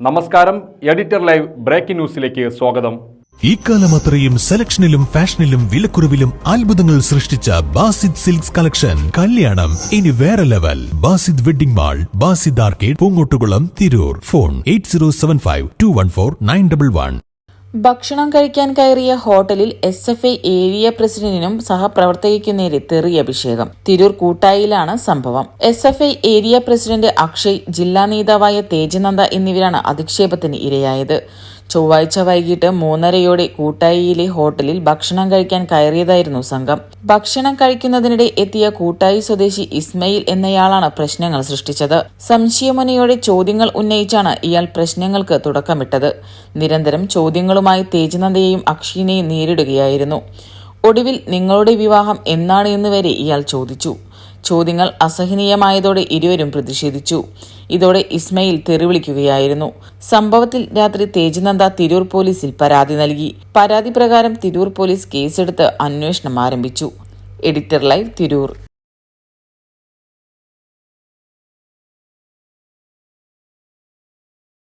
നമസ്കാരം editor live breaking ന്യൂസിലേക്ക് സ്വാഗതം. ഇക്കാലം അത്രയും സെലക്ഷനിലും ഫാഷനിലും വിലക്കുറവിലും അത്ഭുതങ്ങൾ സൃഷ്ടിച്ച ബാസിദ് സിൽക്സ് കളക്ഷൻ. കല്യാണം ഇനി വേറെ level. Basid wedding mall Basid arcade Poongottukulam Tirur. Phone eight ഭക്ഷണം കഴിക്കാൻ കയറിയ ഹോട്ടലിൽ എസ് എഫ് ഐ ഏരിയ പ്രസിഡന്റിനും സഹപ്രവർത്തകയ്ക്കും നേരെ തെറി അഭിഷേകം. തിരൂർ കൂട്ടായിലാണ് സംഭവം. S F I area president Akshay ജില്ലാ നേതാവായ തേജനന്ദ എന്നിവരാണ് അധിക്ഷേപത്തിന് ഇരയായത്. ചൊവ്വാഴ്ച വൈകിട്ട് മൂന്നരയോടെ കൂട്ടായിയിലെ ഹോട്ടലിൽ ഭക്ഷണം കഴിക്കാൻ കയറിയതായിരുന്നു സംഘം. ഭക്ഷണം കഴിക്കുന്നതിനിടെ എത്തിയ കൂട്ടായി സ്വദേശി ഇസ്മയിൽ എന്നയാളാണ് പ്രശ്നങ്ങൾ സൃഷ്ടിച്ചത്. സംശയമനയോടെ ചോദ്യങ്ങൾ ഉന്നയിച്ചാണ് ഇയാൾ പ്രശ്നങ്ങൾക്ക് തുടക്കമിട്ടത്. നിരന്തരം ചോദ്യങ്ങളുമായി തേജനന്ദയെയും അക്ഷീനെയും നേരിടുകയായിരുന്നു. ഒടുവിൽ നിങ്ങളുടെ വിവാഹം എന്നാണ് എന്ന് വരെ ഇയാൾ ചോദിച്ചു. ചോദ്യങ്ങൾ അസഹനീയമായതോടെ ഇരുവരും പ്രതിഷേധിച്ചു. ഇതോടെ ഇസ്മയിൽ തെറിവിളിക്കുകയായിരുന്നു. സംഭവത്തിൽ രാത്രി തേജനന്ദ തിരൂർ പോലീസിൽ പരാതി നൽകി. പരാതി പ്രകാരം തിരൂർ പോലീസ് കേസെടുത്ത് അന്വേഷണം ആരംഭിച്ചു. Editor live Tirur.